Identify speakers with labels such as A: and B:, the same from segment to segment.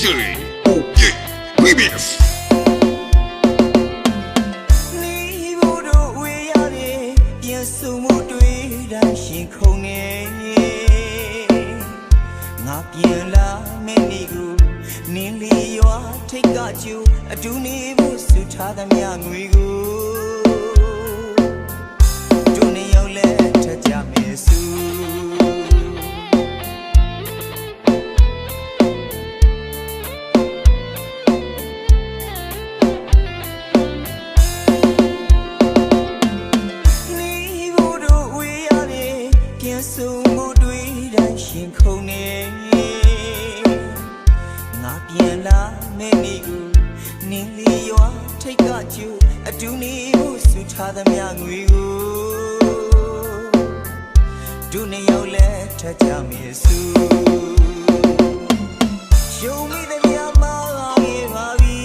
A: DJ OK Remix ပြန်လာမယ်မိကူနင်းလီရွာထိတ်ကကျူအတူနေဖို့ဆူထားသမျှငွေကို ပြန်ဆုံမှုတွေ့တိုင်းရှင်ခုန်နေငါပြန်လာမယ့်နေ့ကိုနင်းလီရွာထိတ်ကကျူအတူနေဖို့စုထားသမျှငွေကိုတို့နေရောက်လဲထက်ကြမယ်စုရှုံးမိတဲ့မြတ်မာခဲ့ပါပြီ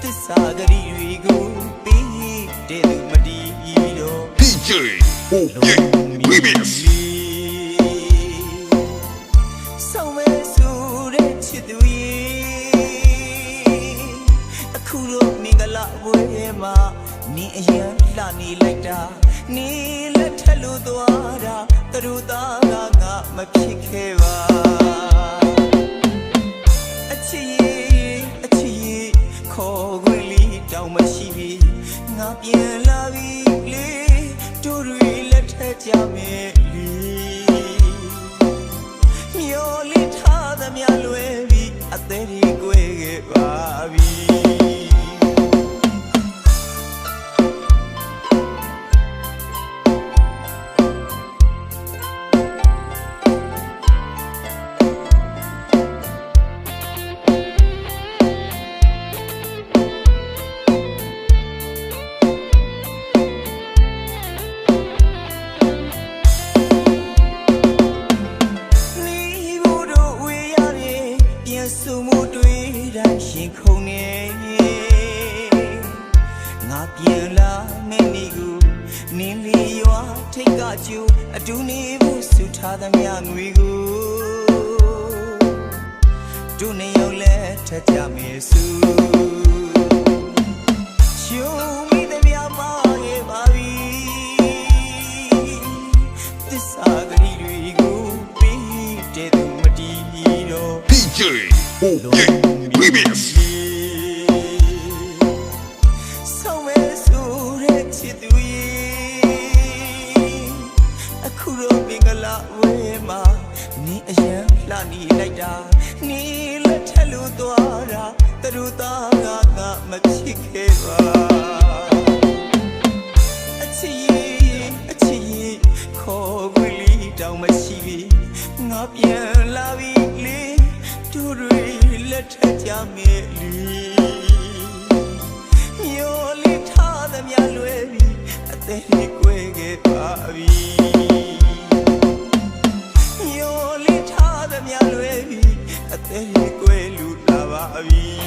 A: သစ္စာဂရီတွေကိုပြီးတဲ့သူမတီးတော့ အခုတော့မင်္ဂလာပွဲမှာနင်းအရန်လှနေလိုက်တာနင်းလက်ထက်လို့သွားတာသူတို့သားကငါမဖြစ်ခဲ့ပါအချစ်ရဲ့အချစ်ရဲ့ခေါ်ခွင့်လေးတောင်မရှိပြီငါပြန်လာပြီလေတို့တွေ လက် ရှင်ခုန်နေငါပြန်လာမယ့်နေ့ကိုနင်းလီရွာထိတ်ကကျူအတူနေဖို့စုထားသမျှငွေကိုတို့နေရောက်လဲထက်ကြမယ်စု အခုတော့မင်္ဂလာဝဲမှာနေအရန်လှနေလိုက်တာနေလက်ထက်လို့သွားတာသူတို့သားကငါမဖြစ်ခဲ့ပါအချစ်ရဲ့အချစ်ရဲ့ခေါ်ခွင့်လေးတောင်မရှိပြီငါပြန်လာပြီလေ သူတွေလက်ထက်ကြမဲ့လူယောလေးထားသမျှလွယ်ပြီးအသက်နဲ့ကွဲခဲ့ပါပြီယောလေးထားသမျှလွယ်ပြီးအသက်နဲ့ကွဲလူတာပါပြီ